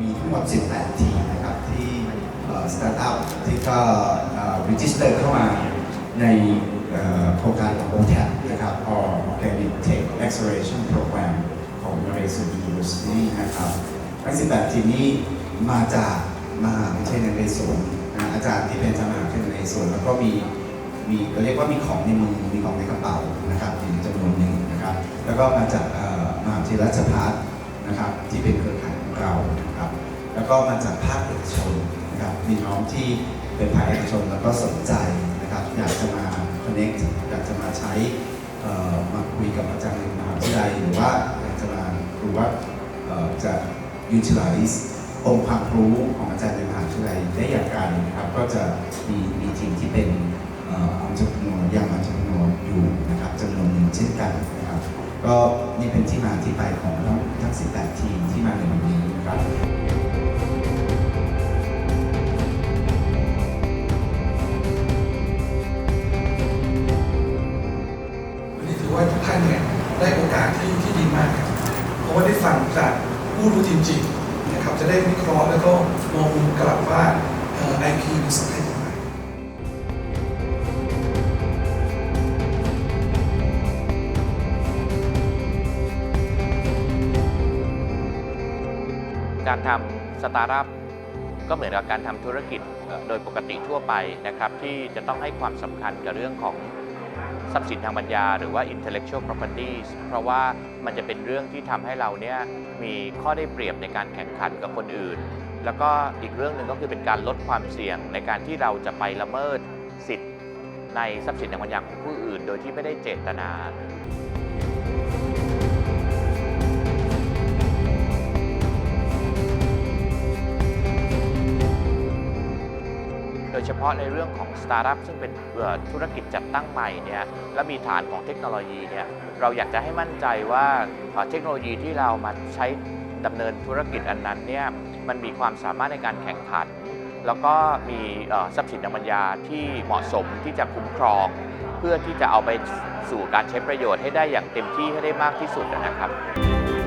มีทั้งหมด 18 ทีมนะครับที่สตาร์ทอัพที่ก็รีจิสเตอร์เข้ามาในโครงการของ OTAP นะครับ Organic Tech Acceleration Program ของมเรซูดีนิวส์นี่นะครับทั้ง 18 ทีมนี้มาจากมหาวิทยาลัยในสวนอาจารย์ที่เป็นจมหาวิทยาลัยในสวนแล้วก็มีมีเรเรียกว่ามีของในมือมีของในกระเป๋านะครับอยู่จำนวนหนึ่งนะครับ แล้วก็มาจากมหาวิทยาลัยราชภัฏนะครับที่เป็นเครือข่าย เรานะครับ แล้วก็มาจากภาคเอกชนนะครับมีน้องที่เป็นภาคเอกชนแล้วก็สนใจนะครับอยากจะมา connect อยากจะมาใช้มาคุยกับอาจารย์ในมหาวิทยาลัยหรือว่าอยากจะมาดูว่าจะ utilize องค์ความรู้ของอาจารย์ในมหาวิทยาลัยได้อย่างไรนะครับ ก็จะมีมีทีมที่เป็นอัมจำนวนยังอัมจำนวนอยู่นะครับจำนวนหนึ่งเช่นกันนะครับ ก็นี่เป็นที่มาที่ไปของทั้งทั้ง 18 ทีมที่มาในวันนี้ ครับวันนี้ถือว่าทุกท่านเนี่ยได้โอกาสที่ที่ดีมากครับเพราะว่าได้ฟังจากผู้รู้จริงๆนะครับจะได้วิเคราะห์แล้วก็มองมุมกลับว่าไอพีมันสำคัญ การทำสตาร์ทอัพก็เหมือนกับการทำธุรกิจโดยปกติทั่วไปนะครับ ที่จะต้องให้ความสำคัญกับเรื่องของทรัพย์สินทางปัญญา หรือว่า intellectual properties เพราะว่ามันจะเป็นเรื่องที่ทำให้เราเนี่ยมีข้อได้เปรียบในการแข่งขันกับคนอื่น แล้วก็อีกเรื่องหนึ่งก็คือเป็นการลดความเสี่ยงในการที่เราจะไปละเมิดสิทธิ์ในทรัพย์สินทางปัญญาของผู้อื่น โดยที่ไม่ได้เจตนา โดยเฉพาะในเรื่องของสตาร์ทอัพซึ่งเป็นธุรกิจจัดตั้งใหม่เนี่ยและมีฐานของเทคโนโลยีเนี่ยเราอยากจะให้มั่นใจว่าเทคโนโลยีที่เรามาใช้ดำเนินธุรกิจอันนั้นเนี่ยมันมีความสามารถในการแข่งขัน แล้วก็มีทรัพย์สินทางปัญญาที่เหมาะสมที่จะคุ้มครอง เพื่อที่จะเอาไปสู่การใช้ประโยชน์ให้ได้อย่างเต็มที่ให้ได้มากที่สุดนะครับ